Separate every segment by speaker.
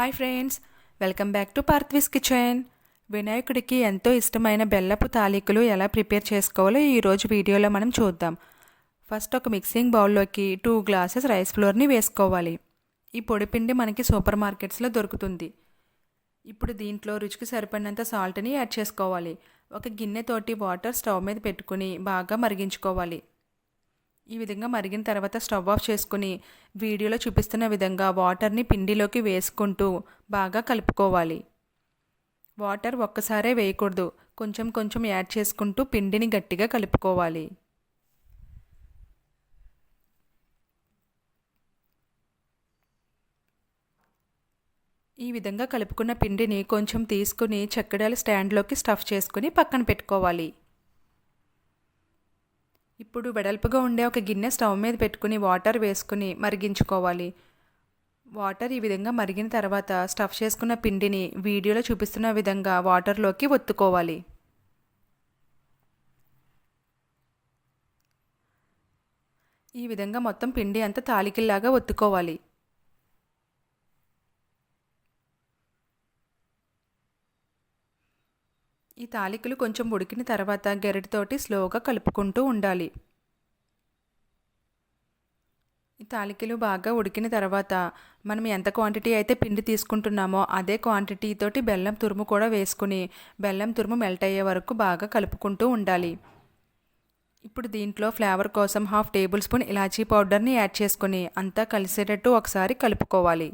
Speaker 1: Hi friends welcome back to Parthvi's kitchen. వినాయకుడికి ఎంతో ఇష్టమైన బెల్లపు తాలికలు ఎలా ప్రిపేర్ చేసుకోవాలో ఈరోజు వీడియోలో మనం చూద్దాం. ఫస్ట్ ఒక మిక్సింగ్ బౌల్లోకి టూ గ్లాసెస్ రైస్ ఫ్లోర్ని వేసుకోవాలి. ఈ పొడిపిండి మనకి సూపర్ మార్కెట్స్లో దొరుకుతుంది. ఇప్పుడు దీంట్లో రుచికి సరిపడినంత సాల్ట్ని యాడ్ చేసుకోవాలి. ఒక గిన్నెతోటి వాటర్ స్టవ్ మీద పెట్టుకుని బాగా మరిగించుకోవాలి. ఈ విధంగా మరిగిన తర్వాత స్టవ్ ఆఫ్ చేసుకుని వీడియోలో చూపిస్తున్న విధంగా వాటర్ని పిండిలోకి వేసుకుంటూ బాగా కలుపుకోవాలి. వాటర్ ఒక్కసారే వేయకూడదు. కొంచెం కొంచెం యాడ్ చేసుకుంటూ పిండిని గట్టిగా కలుపుకోవాలి. ఈ విధంగా కలుపుకున్న పిండిని కొంచెం తీసుకుని చక్కడాల స్టాండ్లోకి స్టఫ్ చేసుకుని పక్కన పెట్టుకోవాలి. ఇప్పుడు వెడల్పుగా ఉండే ఒక గిన్నె స్టవ్ మీద పెట్టుకుని వాటర్ వేసుకుని మరిగించుకోవాలి. వాటర్ ఈ విధంగా మరిగిన తర్వాత స్టఫ్ చేసుకున్న పిండిని వీడియోలో చూపిస్తున్న విధంగా వాటర్లోకి ఒత్తుకోవాలి. ఈ విధంగా మొత్తం పిండి అంతా తాలికిల్లాగా ఒత్తుకోవాలి. ఈ తాలికలు కొంచెం ఉడికిన తర్వాత గెరటితోటి స్లోగా కలుపుకుంటూ ఉండాలి. ఈ తాలికలు బాగా ఉడికిన తర్వాత మనం ఎంత క్వాంటిటీ అయితే పిండి తీసుకుంటున్నామో అదే క్వాంటిటీ తోటి బెల్లం తురుము కూడా వేసుకుని బెల్లం తురుము మెల్ట్ అయ్యే వరకు బాగా కలుపుకుంటూ ఉండాలి. ఇప్పుడు దీంట్లో ఫ్లేవర్ కోసం హాఫ్ టేబుల్ స్పూన్ ఇలాచీ పౌడర్ని యాడ్ చేసుకుని అంతా కలిసేటట్టు ఒకసారి కలుపుకోవాలి.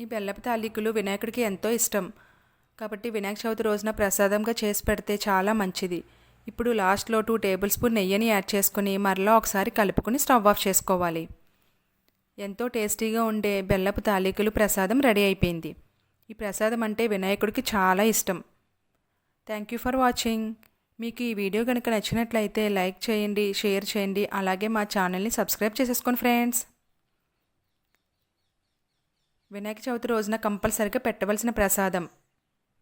Speaker 1: ఈ బెల్లపు తాలికలు వినాయకుడికి ఎంతో ఇష్టం. కాబట్టి వినాయక చవితి రోజున ప్రసాదంగా చేసి పెడితే చాలా మంచిది. ఇప్పుడు లాస్ట్లో టూ టేబుల్ స్పూన్ నెయ్యిని యాడ్ చేసుకుని మరలా ఒకసారి కలుపుకొని స్టవ్ ఆఫ్ చేసుకోవాలి. ఎంతో టేస్టీగా ఉండే బెల్లపు తాలికలు ప్రసాదం రెడీ అయిపోయింది. ఈ ప్రసాదం అంటే వినాయకుడికి చాలా ఇష్టం. Thank you for watching. మీకు ఈ వీడియో కనుక నచ్చినట్లయితే లైక్ చేయండి షేర్ చేయండి అలాగే మా ఛానల్ని సబ్స్క్రైబ్ చేసేసుకోండి ఫ్రెండ్స్. వినాయక చవితి రోజున కంపల్సరిగా పెట్టవలసిన ప్రసాదం.